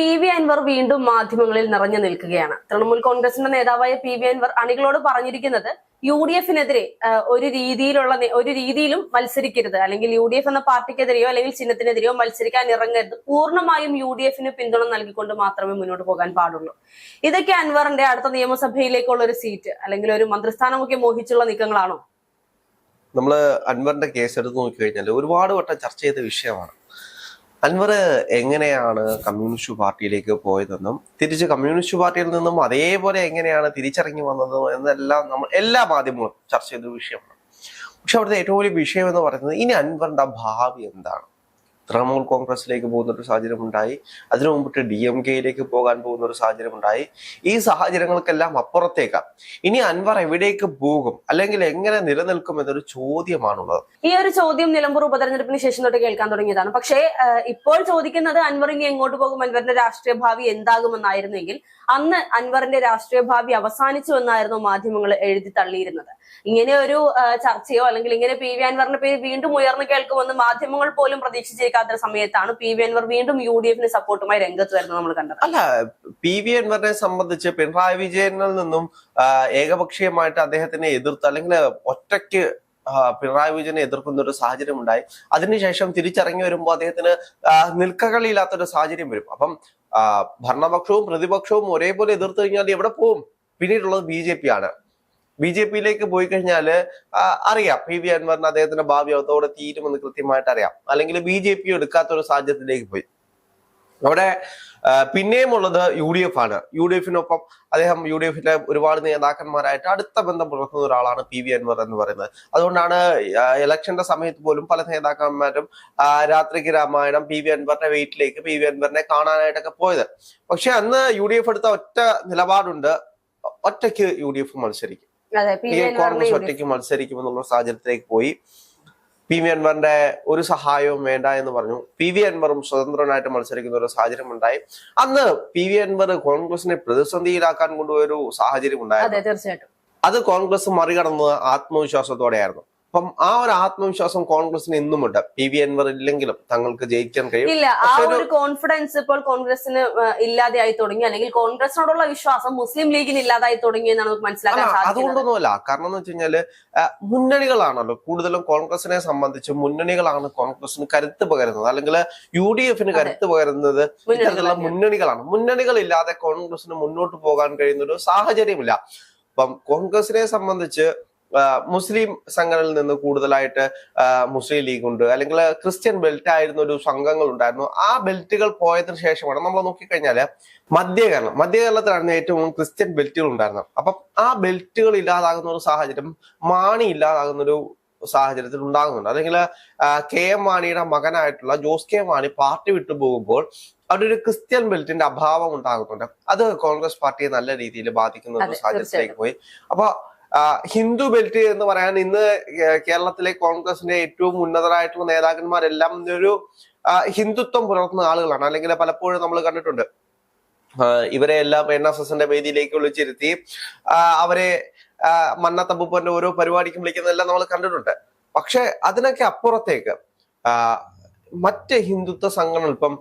P V Anwar വീണ്ടും മാധ്യമങ്ങളിൽ നിറഞ്ഞു നിൽക്കുകയാണ്. തൃണമൂൽ കോൺഗ്രസിന്റെ നേതാവായ പി വി അൻവർ അണികളോട് പറഞ്ഞിരിക്കുന്നത് യു ഡി എഫിനെതിരെ ഒരു രീതിയിലുള്ള ഒരു രീതിയിലും മത്സരിക്കരുത്. അല്ലെങ്കിൽ യു ഡി എഫ് എന്ന പാർട്ടിക്കെതിരെയോ അല്ലെങ്കിൽ ചിഹ്നത്തിനെതിരെയോ മത്സരിക്കാൻ ഇറങ്ങരുത്. പൂർണമായും യു ഡി എഫിന് പിന്തുണ നൽകിക്കൊണ്ട് മാത്രമേ മുന്നോട്ട് പോകാൻ പാടുള്ളൂ. ഇതൊക്കെ അൻവറിന്റെ അടുത്ത നിയമസഭയിലേക്കുള്ള ഒരു സീറ്റ് അല്ലെങ്കിൽ ഒരു മന്ത്രിസ്ഥാനമൊക്കെ മോഹിച്ചുള്ള നീക്കങ്ങളാണോ? നമ്മൾ അൻവറിന്റെ കേസ് എടുത്ത് നോക്കിക്കഴിഞ്ഞാൽ ഒരുപാട് വട്ടം ചർച്ച ചെയ്ത വിഷയമാണ്. അൻവർ എങ്ങനെയാണ് കമ്മ്യൂണിസ്റ്റ് പാർട്ടിയിലേക്ക് പോയതെന്നും തിരിച്ച് കമ്മ്യൂണിസ്റ്റ് പാർട്ടിയിൽ നിന്നും അതേപോലെ എങ്ങനെയാണ് തിരിച്ചിറങ്ങി വന്നതും എന്നെല്ലാം നമ്മൾ എല്ലാ മാധ്യമങ്ങളും ചർച്ച ചെയ്ത വിഷയമാണ്. പക്ഷെ അവിടുത്തെ ഏറ്റവും വലിയ വിഷയം എന്ന് പറയുന്നത് ഇനി അൻവറിന്റെ ഭാവി എന്താണ്? തൃണമൂൽ കോൺഗ്രസിലേക്ക് പോകുന്ന ഒരു സാഹചര്യം ഉണ്ടായി അതിനു മുമ്പിട്ട് ഡി എം കെയിലേക്ക് പോകാൻ പോകുന്ന ഒരു സാഹചര്യം ഉണ്ടായി ഈ സാഹചര്യങ്ങൾക്കെല്ലാം അപ്പുറത്തേക്ക്. ഇനി അൻവർ എവിടേക്ക് പോകും? അല്ലെങ്കിൽ എങ്ങനെ നിലനിൽക്കും എന്നൊരു ചോദ്യമാണുള്ളത്. ഈ ഒരു ചോദ്യം നിലമ്പൂർ ഉപതെരഞ്ഞെടുപ്പിന് ശേഷം തൊട്ട് കേൾക്കാൻ തുടങ്ങിയതാണ്. പക്ഷേ ഇപ്പോൾ ചോദിക്കുന്നത് അൻവർ ഇനി എങ്ങോട്ട് പോകും? അൻവറിന്റെ രാഷ്ട്രീയ ഭാവി എന്താകുമെന്നായിരുന്നെങ്കിൽ അന്ന് അൻവറിന്റെ രാഷ്ട്രീയ ഭാവി അവസാനിച്ചു എന്നായിരുന്നു മാധ്യമങ്ങൾ എഴുതി തള്ളിയിരുന്നത്. ഇങ്ങനെ ഒരു ചർച്ചയോ അല്ലെങ്കിൽ ഇങ്ങനെ പി വി അൻവറിന്റെ പേര് വീണ്ടും ഉയർന്നു കേൾക്കുമെന്ന് മാധ്യമങ്ങൾ പോലും പ്രതീക്ഷിച്ചിരിക്കാത്ത സമയത്താണ് പി വി അൻവർ വീണ്ടും യു ഡി എഫിന് സപ്പോർട്ടുമായി രംഗത്ത് വരുന്നത് നമ്മൾ കണ്ടത്. അല്ല പി വി അൻവറിനെ സംബന്ധിച്ച് പിണറായി വിജയനിൽ നിന്നും ഏകപക്ഷീയമായിട്ട് അദ്ദേഹത്തിനെ എതിർത്ത് അല്ലെങ്കിൽ ഒറ്റയ്ക്ക് പിണറായി വിജയനെ എതിർക്കുന്ന ഒരു സാഹചര്യം ഉണ്ടായി. അതിനുശേഷം തിരിച്ചിറങ്ങി വരുമ്പോൾ അദ്ദേഹത്തിന് നിൽക്കകളിയില്ലാത്ത ഒരു സാഹചര്യം വരും. അപ്പം ഭരണപക്ഷവും പ്രതിപക്ഷവും ഒരേപോലെ എതിർത്തു കഴിഞ്ഞാൽ എവിടെ പോവും? പിന്നീടുള്ളത് ബി ജെ പി ആണ്. ബി ജെ പിയിലേക്ക് പോയി കഴിഞ്ഞാൽ അറിയാം. പി വി അൻവറിന് അദ്ദേഹത്തിന്റെ ഭാവി അതോടെ തീരുമെന്ന് കൃത്യമായിട്ട് അറിയാം. അല്ലെങ്കിൽ ബി ജെ പി എടുക്കാത്ത ഒരു സാഹചര്യത്തിലേക്ക് പോയി. അവിടെ പിന്നെയും ഉള്ളത് യു ഡി എഫ് ആണ്. യു ഡി എഫിനൊപ്പം അദ്ദേഹം യു ഡി എഫിലെ ഒരുപാട് നേതാക്കന്മാരായിട്ട് അടുത്ത ബന്ധം പുലർത്തുന്ന ഒരാളാണ് പി വി അൻവർ എന്ന് പറയുന്നത്. അതുകൊണ്ടാണ് ഇലക്ഷന്റെ സമയത്ത് പോലും പല നേതാക്കന്മാരും രാത്രിക്ക് രാമായണം പി വി അൻവറിന്റെ വീട്ടിലേക്ക് പി വി അൻവറിനെ കാണാനായിട്ടൊക്കെ പോയത്. പക്ഷെ അന്ന് യു ഡി എഫ് എടുത്ത ഒറ്റ നിലപാടുണ്ട്. ഒറ്റയ്ക്ക് യു ഡി എഫ് മത്സരിക്കും. പി ഈ വി കോൺഗ്രസ് ഒറ്റയ്ക്ക് മത്സരിക്കുമെന്നുള്ള സാഹചര്യത്തിലേക്ക് പോയി. പി വി അൻവറിന്റെ ഒരു സഹായവും വേണ്ട എന്ന് പറഞ്ഞു. പി വി അൻവറും സ്വതന്ത്രനായിട്ട് മത്സരിക്കുന്ന ഒരു സാഹചര്യം ഉണ്ടായി. അന്ന് പി വി അൻവർ കോൺഗ്രസിനെ പ്രതിസന്ധിയിലാക്കാൻ കൊണ്ടുപോയൊരു സാഹചര്യം ഉണ്ടായിരുന്നു. അത് കോൺഗ്രസ് മറികടന്നത് ആത്മവിശ്വാസത്തോടെയായിരുന്നു. അപ്പം ആ ഒരു ആത്മവിശ്വാസം കോൺഗ്രസിന് ഇന്നുമുണ്ട് പി വി അൻവർ ഇല്ലെങ്കിലും തങ്ങൾക്ക് ജയിക്കാൻ കഴിയും. ഇല്ല ആ ഒരു- കോൺഫിഡൻസ് ഇപ്പോൾ കോൺഗ്രസിന് ഇല്ലാതെയായി തുടങ്ങി. അല്ലെങ്കിൽ കോൺഗ്രസിനോടുള്ള വിശ്വാസം മുസ്ലിം ലീഗിന് ഇല്ലാതായി തുടങ്ങി എന്നാണ് നമുക്ക് മനസ്സിലാക്കാൻ അല്ല അതുകൊണ്ടൊന്നുമല്ല. കാരണം എന്ന് വെച്ച് കഴിഞ്ഞാൽ മുന്നണികളാണല്ലോ കൂടുതലും കോൺഗ്രസിനെ സംബന്ധിച്ച് മുന്നണികളാണ് കോൺഗ്രസിന് കരുത്ത് പകരുന്നത്. അല്ലെങ്കിൽ യു ഡി എഫിന് കരുത്ത് പകരുന്നത് ഇത്തരത്തിലുള്ള മുന്നണികൾ ഇല്ലാതെ മുന്നണികളില്ലാതെ കോൺഗ്രസിന് മുന്നോട്ട് പോകാൻ കഴിയുന്ന ഒരു സാഹചര്യമില്ല. അപ്പം കോൺഗ്രസിനെ സംബന്ധിച്ച് മുസ്ലിം സംഘടനയിൽ നിന്ന് കൂടുതലായിട്ട് മുസ്ലിം ലീഗ് ഉണ്ട്. അല്ലെങ്കിൽ ക്രിസ്ത്യൻ ബെൽറ്റ് ആയിരുന്ന ഒരു സംഘങ്ങൾ ഉണ്ടായിരുന്നു. ആ ബെൽറ്റുകൾ പോയതിനു ശേഷമാണ് നമ്മൾ നോക്കിക്കഴിഞ്ഞാൽ മധ്യകേരളം. മധ്യകേരളത്തിലാണ് ഏറ്റവും ക്രിസ്ത്യൻ ബെൽറ്റുകൾ ഉണ്ടായിരുന്നത്. അപ്പം ആ ബെൽറ്റുകൾ ഇല്ലാതാകുന്ന ഒരു സാഹചര്യം മാണി ഇല്ലാതാകുന്ന ഒരു സാഹചര്യത്തിൽ ഉണ്ടാകുന്നുണ്ട്. അല്ലെങ്കിൽ കെ എം മാണിയുടെ മകനായിട്ടുള്ള ജോസ് കെ മാണി പാർട്ടി വിട്ടു പോകുമ്പോൾ അവിടെ ഒരു ക്രിസ്ത്യൻ ബെൽറ്റിന്റെ അഭാവം ഉണ്ടാകുന്നുണ്ട്. അത് കോൺഗ്രസ് പാർട്ടിയെ നല്ല രീതിയിൽ ബാധിക്കുന്ന ഒരു സാഹചര്യത്തിലേക്ക് പോയി. അപ്പൊ ഹിന്ദു ബെൽറ്റ് എന്ന് പറയാൻ ഇന്ന് കേരളത്തിലെ കോൺഗ്രസിന്റെ ഏറ്റവും ഉന്നതരായിട്ടുള്ള നേതാക്കന്മാരെല്ലാം ഒരു ഹിന്ദുത്വം പുലർത്തുന്ന ആളുകളാണ്. അല്ലെങ്കിൽ പലപ്പോഴും നമ്മൾ കണ്ടിട്ടുണ്ട്. ഇവരെ എല്ലാം എൻ എസ് എസിന്റെ വേദിയിലേക്ക് വിളിച്ചിരുത്തി അവരെ മന്നത്തമ്പൂപ്പന്റെ ഓരോ പരിപാടിക്കും വിളിക്കുന്നതെല്ലാം നമ്മൾ കണ്ടിട്ടുണ്ട്. പക്ഷെ അതിനൊക്കെ അപ്പുറത്തേക്ക് മറ്റ് ഹിന്ദുത്വ സംഘടന ഇപ്പം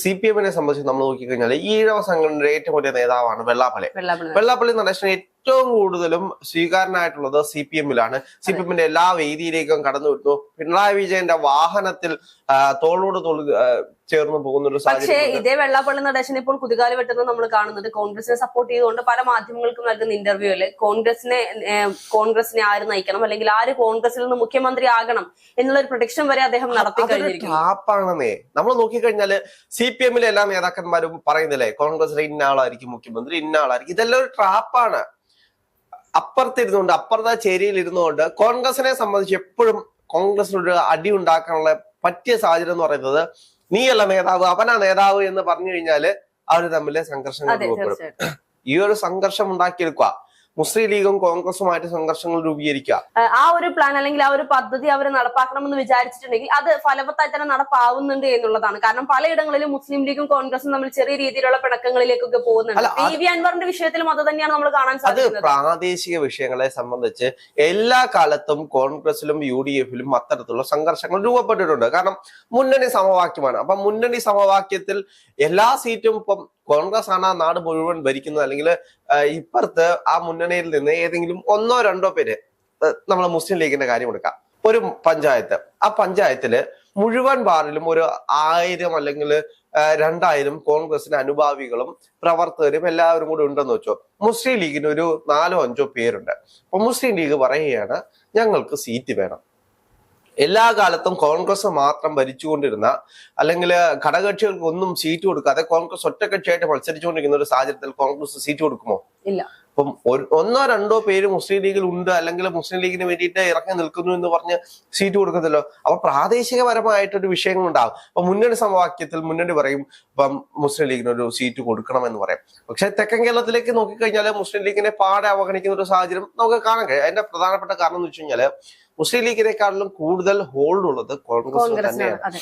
സി പി എമ്മിനെ സംബന്ധിച്ച് നമ്മൾ നോക്കിക്കഴിഞ്ഞാൽ ഈഴവ സംഘടനയുടെ ഏറ്റവും വലിയ നേതാവാണ് വെള്ളാപ്പള്ളി. വെള്ളാപ്പള്ളി. വെള്ളാപ്പള്ളി നടേശന് ഏറ്റവും കൂടുതലും സ്വീകാരനായിട്ടുള്ളത് സി പി എമ്മിലാണ് സി പി എമ്മിന്റെ എല്ലാ വേദിയിലേക്കും കടന്നു വിട്ടു പിണറായി വിജയന്റെ വാഹനത്തിൽ തോളോട് തോൾ ചേർന്ന് പോകുന്ന ഒരു പക്ഷേ ഇതേ വെള്ളാപ്പള്ളി നടേശൻ ഇപ്പോൾ കുതികാലി വെട്ടുന്നത് നമ്മൾ കാണുന്നുണ്ട്. കോൺഗ്രസിനെ സപ്പോർട്ട് ചെയ്തുകൊണ്ട് പല മാധ്യമങ്ങൾക്കും നൽകുന്ന ഇന്റർവ്യൂവിൽ കോൺഗ്രസിനെ ഏഹ്, കോൺഗ്രസിനെ ആര് നയിക്കണം? അല്ലെങ്കിൽ ആര് കോൺഗ്രസിൽ നിന്ന് മുഖ്യമന്ത്രി ആകണം? എന്നുള്ള ഒരു പ്രൊഡിക്ഷൻ വരെ അദ്ദേഹം നടത്തി ട്രാപ്പാണെന്നേ നമ്മൾ നോക്കിക്കഴിഞ്ഞാൽ സി പി എമ്മിലെ എല്ലാ നേതാക്കന്മാരും പറയുന്നില്ലേ കോൺഗ്രസിലെ ഇന്ന ആളായിരിക്കും മുഖ്യമന്ത്രി ഇന്ന ആളായിരിക്കും. ഇതെല്ലാം ഒരു ട്രാപ്പാണ് അപ്പുറത്തിരുന്നുകൊണ്ട് അപ്പുറത്തെ ചേരിയിൽ ഇരുന്നുകൊണ്ട് കോൺഗ്രസിനെ സംബന്ധിച്ച് എപ്പോഴും കോൺഗ്രസിനൊരു അടി ഉണ്ടാക്കാനുള്ള പറ്റിയ സാഹചര്യം എന്ന് പറയുന്നത് നീയല്ല നേതാവ് അവനാ നേതാവ് എന്ന് പറഞ്ഞു കഴിഞ്ഞാൽ അവർ തമ്മിൽ സംഘർഷങ്ങൾ അതെ രൂപപ്പെടും. ഈ ഒരു സംഘർഷം ഉണ്ടാക്കിയെടുക്കുക. മുസ്ലിം ലീഗും കോൺഗ്രസുമായിട്ട് സംഘർഷങ്ങൾ രൂപീകരിക്കുക. ആ ഒരു പ്ലാൻ അല്ലെങ്കിൽ ആ ഒരു പദ്ധതി അവർ നടപ്പാക്കണമെന്ന് വിചാരിച്ചിട്ടുണ്ടെങ്കിൽ അത് ഫലവത്തായി തന്നെ നടപ്പാവുന്നുണ്ട് എന്നുള്ളതാണ്. കാരണം പലയിടങ്ങളിലും മുസ്ലിം ലീഗും കോൺഗ്രസും തമ്മിൽ ചെറിയ രീതിയിലുള്ള പിണക്കങ്ങളിലേക്കൊക്കെ പോകുന്നുണ്ട്. അല്ല, പി വി അൻവറിന്റെ വിഷയത്തിലും അത് തന്നെയാണ് നമ്മൾ കാണാൻ സാധിക്കുന്നത്. പ്രാദേശിക വിഷയങ്ങളെ സംബന്ധിച്ച് എല്ലാ കാലത്തും കോൺഗ്രസിലും യു ഡി എഫിലും അത്തരത്തിലുള്ള സംഘർഷങ്ങൾ രൂപപ്പെട്ടിട്ടുണ്ട്. കാരണം മുന്നണി സമവാക്യമാണ്. അപ്പൊ മുന്നണി സമവാക്യത്തിൽ എല്ലാ സീറ്റും ഇപ്പം കോൺഗ്രസ് ആണ് ആ നാട് മുഴുവൻ ഭരിക്കുന്നത്. അല്ലെങ്കിൽ ഇപ്പുറത്ത് ആ മുന്നണിയിൽ നിന്ന് ഏതെങ്കിലും ഒന്നോ രണ്ടോ പേര് നമ്മൾ മുസ്ലിം ലീഗിന്റെ കാര്യം കൊടുക്കാം. ഒരു പഞ്ചായത്ത്. ആ പഞ്ചായത്തിൽ മുഴുവൻ വാർഡിലും ഒരു ആയിരം അല്ലെങ്കിൽ രണ്ടായിരം കോൺഗ്രസിന് അനുഭാവികളും പ്രവർത്തകരും എല്ലാവരും കൂടി ഉണ്ടെന്ന് വെച്ചോ. മുസ്ലിം ലീഗിന് ഒരു നാലോ അഞ്ചോ പേരുണ്ട്. അപ്പൊ മുസ്ലിം ലീഗ് പറയുകയാണ് ഞങ്ങൾക്ക് സീറ്റ് വേണം. എല്ലാ കാലത്തും കോൺഗ്രസ് മാത്രം ഭരിച്ചുകൊണ്ടിരുന്ന അല്ലെങ്കിൽ ഘടകകക്ഷികൾക്ക് ഒന്നും സീറ്റ് കൊടുക്കാതെ കോൺഗ്രസ് ഒറ്റക്കക്ഷിയായിട്ട് മത്സരിച്ചുകൊണ്ടിരിക്കുന്ന ഒരു സാഹചര്യത്തിൽ കോൺഗ്രസ് സീറ്റ് കൊടുക്കുമോ? ഇല്ല. അപ്പം ഒരു ഒന്നോ രണ്ടോ പേര് മുസ്ലിം ലീഗിൽ ഉണ്ട് അല്ലെങ്കിൽ മുസ്ലിം ലീഗിന് വേണ്ടിയിട്ട് ഇറങ്ങി നിൽക്കുന്നു എന്ന് പറഞ്ഞ് സീറ്റ് കൊടുക്കത്തില്ലോ. അപ്പൊ പ്രാദേശികപരമായിട്ടൊരു വിഷയങ്ങൾ ഉണ്ടാവും അപ്പൊ മുന്നണി സമവാക്യത്തിൽ മുന്നണി പറയും ഇപ്പം മുസ്ലിം ലീഗിന് ഒരു സീറ്റ് കൊടുക്കണം എന്ന് പറയും. പക്ഷെ തെക്കൻ കേരളത്തിലേക്ക് നോക്കിക്കഴിഞ്ഞാൽ മുസ്ലിം ലീഗിനെ പാടെ അവഗണിക്കുന്ന ഒരു സാഹചര്യം നമുക്ക് കാണാൻ കഴിയും. അതിന്റെ പ്രധാനപ്പെട്ട കാരണം എന്ന് വെച്ച് കഴിഞ്ഞാൽ മുസ്ലിം ലീഗിനെക്കാളിലും കൂടുതൽ ഹോൾഡ് ഉള്ളത് കോൺഗ്രസ് തന്നെയാണ്.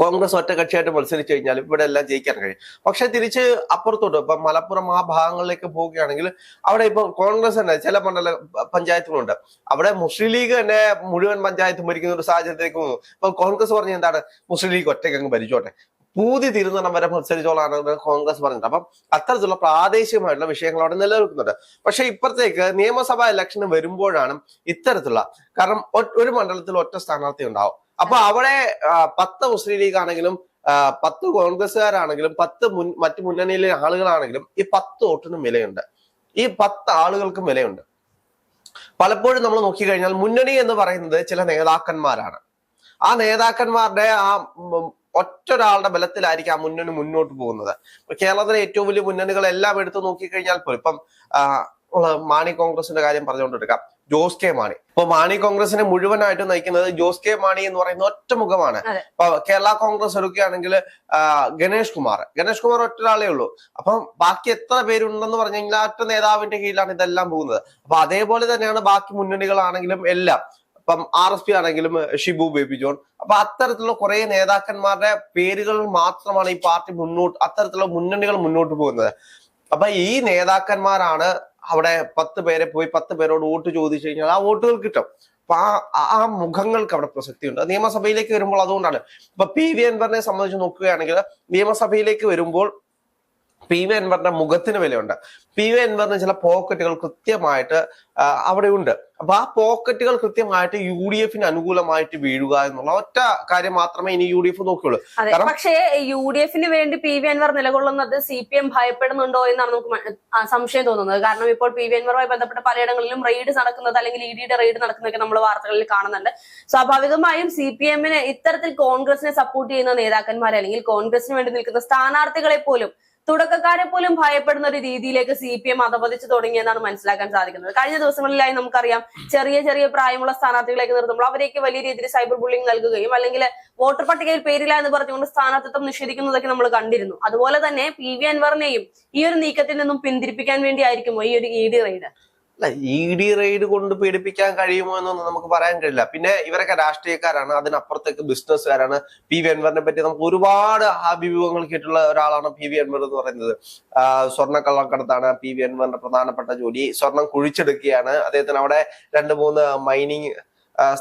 കോൺഗ്രസ് ഒറ്റകക്ഷിയായിട്ട് മത്സരിച്ചു കഴിഞ്ഞാൽ ഇവിടെ എല്ലാം ജയിക്കാൻ കഴിയും. പക്ഷെ തിരിച്ച് അപ്പുറത്തോട്ട് ഇപ്പൊ മലപ്പുറം ആ ഭാഗങ്ങളിലേക്ക് പോവുകയാണെങ്കിൽ അവിടെ ഇപ്പൊ കോൺഗ്രസ് തന്നെ ചില മണ്ഡല പഞ്ചായത്തുകളുണ്ട്. അവിടെ മുസ്ലിം ലീഗ് തന്നെ മുഴുവൻ പഞ്ചായത്തും ഭരിക്കുന്ന ഒരു സാഹചര്യത്തിലേക്ക് പോകുന്നു. ഇപ്പൊ കോൺഗ്രസ് പറഞ്ഞ എന്താണ്? മുസ്ലിം ലീഗ് ഒറ്റയ്ക്ക് അങ്ങ് ഭരിച്ചോട്ടെ. പൂതി തീരുന്നിടം വരെ മത്സരിച്ചോളാണ് കോൺഗ്രസ് പറഞ്ഞത് അപ്പം അത്തരത്തിലുള്ള പ്രാദേശികമായിട്ടുള്ള വിഷയങ്ങൾ അവിടെ നിലനിൽക്കുന്നുണ്ട്. പക്ഷെ ഇപ്പുറത്തേക്ക് നിയമസഭാ ഇലക്ഷന് വരുമ്പോഴാണ് ഇത്തരത്തിലുള്ള കാരണം ഒരു മണ്ഡലത്തിൽ ഒറ്റ സ്ഥാനാർത്ഥി ഉണ്ടാവും. അപ്പൊ അവിടെ പത്ത് മുസ്ലിം ലീഗ് ആണെങ്കിലും പത്ത് കോൺഗ്രസ്സുകാരാണെങ്കിലും പത്ത് മുൻ മറ്റു മുന്നണിയിലെ ആളുകളാണെങ്കിലും ഈ പത്ത് വോട്ടിനും വിലയുണ്ട്. ഈ പത്ത് ആളുകൾക്കും വിലയുണ്ട്. പലപ്പോഴും നമ്മൾ നോക്കിക്കഴിഞ്ഞാൽ മുന്നണി എന്ന് പറയുന്നത് ചില നേതാക്കന്മാരാണ്. ആ നേതാക്കന്മാരുടെ ആ ഒറ്റൊരാളുടെ ബലത്തിലായിരിക്കും ആ മുന്നണി മുന്നോട്ട് പോകുന്നത്. കേരളത്തിലെ ഏറ്റവും വലിയ മുന്നണികൾ എല്ലാം എടുത്തു നോക്കിക്കഴിഞ്ഞാൽ പോലും ഇപ്പം മാണി കോൺഗ്രസിന്റെ കാര്യം പറഞ്ഞുകൊണ്ടെടുക്കാം ജോസ് കെ മാണി. ഇപ്പൊ മാണി കോൺഗ്രസിനെ മുഴുവനായിട്ട് നയിക്കുന്നത് ജോസ് കെ മാണി എന്ന് പറയുന്ന ഒറ്റ മുഖമാണ്. ഇപ്പൊ കേരള കോൺഗ്രസ് എടുക്കുകയാണെങ്കിൽ ഗണേഷ് കുമാർ. ഗണേഷ് കുമാർ ഒറ്റൊരാളേ ഉള്ളൂ. അപ്പം ബാക്കി എത്ര പേരുണ്ടെന്ന് പറഞ്ഞു കഴിഞ്ഞാൽ ഒറ്റ നേതാവിന്റെ കീഴിലാണ് ഇതെല്ലാം പോകുന്നത്. അപ്പൊ അതേപോലെ തന്നെയാണ് ബാക്കി മുന്നണികളാണെങ്കിലും എല്ലാം. ഇപ്പം ആർ എസ് പി ആണെങ്കിലും ഷിബു ബേബി ജോൺ അപ്പൊ അത്തരത്തിലുള്ള കുറെ നേതാക്കന്മാരുടെ പേരുകൾ മാത്രമാണ് ഈ പാർട്ടി മുന്നോട്ട് അത്തരത്തിലുള്ള മുന്നണികൾ മുന്നോട്ട് പോകുന്നത്. അപ്പൊ ഈ നേതാക്കന്മാരാണ് അവിടെ പത്ത് പേരെ പോയി പത്ത് പേരോട് വോട്ട് ചോദിച്ചു കഴിഞ്ഞാൽ ആ വോട്ടുകൾ കിട്ടും. അപ്പൊ ആ ആ- മുഖങ്ങൾക്ക് അവിടെ പ്രസക്തിയുണ്ട്. നിയമസഭയിലേക്ക് വരുമ്പോൾ അതുകൊണ്ടാണ്. ഇപ്പൊ പി വി അൻവറിനെ സംബന്ധിച്ച് നോക്കുകയാണെങ്കിൽ നിയമസഭയിലേക്ക് വരുമ്പോൾ പി വി എൻവറിന്റെ മുഖത്തിന് വിലയുണ്ട്. പി വി എൻവറിന് ചില പോക്കറ്റുകൾ കൃത്യമായിട്ട് അവിടെ ഉണ്ട് അപ്പൊ ആ പോക്കറ്റുകൾ കൃത്യമായിട്ട് യു ഡി എഫിന് അനുകൂലമായിട്ട് വീഴുക എന്നുള്ള ഒറ്റ കാര്യം മാത്രമേ ഇനി യു ഡി എഫ് നോക്കിയുള്ളൂ. പക്ഷേ യു ഡി എഫിന് വേണ്ടി പി വി അൻവർ നിലകൊള്ളുന്നത് സി പി എം ഭയപ്പെടുന്നുണ്ടോ എന്നാണ് നമുക്ക് സംശയം തോന്നുന്നത്. കാരണം ഇപ്പോൾ പി വി അൻവറുമായി ബന്ധപ്പെട്ട പലയിടങ്ങളിലും റെയ്ഡ് നടക്കുന്നത് അല്ലെങ്കിൽ ഇ ഡിയുടെ റെയ്ഡ് നടക്കുന്നതൊക്കെ നമ്മൾ വാർത്തകളിൽ കാണുന്നുണ്ട്. സ്വാഭാവികമായും സി പി എമ്മിന് ഇത്തരത്തിൽ കോൺഗ്രസിനെ സപ്പോർട്ട് ചെയ്യുന്ന നേതാക്കന്മാരെ അല്ലെങ്കിൽ കോൺഗ്രസിന് വേണ്ടി നിൽക്കുന്ന സ്ഥാനാർത്ഥികളെ പോലും തുടക്കക്കാരെ പോലും ഭയപ്പെടുന്ന ഒരു രീതിയിലേക്ക് സി പി എം അധപതിച്ചു തുടങ്ങിയെന്നാണ് മനസ്സിലാക്കാൻ സാധിക്കുന്നത്. കഴിഞ്ഞ ദിവസങ്ങളിലായി നമുക്കറിയാം ചെറിയ ചെറിയ പ്രായമുള്ള സ്ഥാനാർത്ഥികളേക്ക് നിർത്തുമ്പോൾ അവരേക്ക് വലിയ രീതിയിൽ സൈബർ ബുള്ളിംഗ് നൽകുകയും അല്ലെങ്കിൽ വോട്ടർ പട്ടികയിൽ പേരില്ല എന്ന് പറഞ്ഞുകൊണ്ട് സ്ഥാനാർത്ഥിത്വം നിഷേധിക്കുന്നതൊക്കെ നമ്മൾ കണ്ടിരുന്നു. അതുപോലെ തന്നെ പി വി അൻവറിനെയും ഈ ഒരു നീക്കത്തിൽ നിന്നും പിന്തിരിപ്പിക്കാൻ വേണ്ടിയായിരിക്കുമോ ഈ ഒരു ഇ ഡി റെയ്ഡ് അല്ല ഇ ഡി റെയ്ഡ് കൊണ്ട് പീഡിപ്പിക്കാൻ കഴിയുമോ എന്നൊന്നും നമുക്ക് പറയാൻ കഴിയില്ല. പിന്നെ ഇവരൊക്കെ രാഷ്ട്രീയക്കാരാണ് അതിനപ്പുറത്തേക്ക് ബിസിനസ്സുകാരാണ് പി വി അൻവറിനെ പറ്റി നമുക്ക് ഒരുപാട് അഭിമുഖങ്ങൾ കേട്ടുള്ള ഒരാളാണ് പി വി അൻവർ എന്ന് പറയുന്നത്. സ്വർണ സ്വർണക്കള്ളക്കടത്താണ് പി വി അൻവറിന്റെ പ്രധാനപ്പെട്ട ജോലി. സ്വർണം കുഴിച്ചെടുക്കുകയാണ്. അദ്ദേഹത്തിന് അവിടെ രണ്ട് മൂന്ന് മൈനിങ്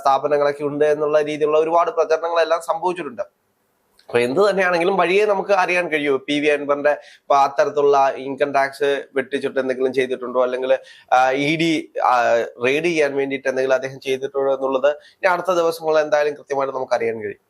സ്ഥാപനങ്ങളൊക്കെ ഉണ്ട് എന്നുള്ള രീതിയിലുള്ള ഒരുപാട് പ്രചരണങ്ങളെല്ലാം സംഭവിച്ചിട്ടുണ്ട്. അപ്പൊ എന്ത് തന്നെയാണെങ്കിലും വഴിയെ നമുക്ക് അറിയാൻ കഴിയൂ. പി വി അൻവറിന്റെ അത്തരത്തിലുള്ള ഇൻകം ടാക്സ് വെട്ടിച്ചിട്ട് എന്തെങ്കിലും ചെയ്തിട്ടുണ്ടോ? അല്ലെങ്കിൽ ഇ ഡി റെയ്ഡ് ചെയ്യാൻ വേണ്ടിയിട്ട് എന്തെങ്കിലും അദ്ദേഹം ചെയ്തിട്ടുണ്ടോ എന്നുള്ളത് ഇനി അടുത്ത ദിവസങ്ങളിൽ എന്തായാലും കൃത്യമായിട്ട് നമുക്ക് അറിയാൻ കഴിയും.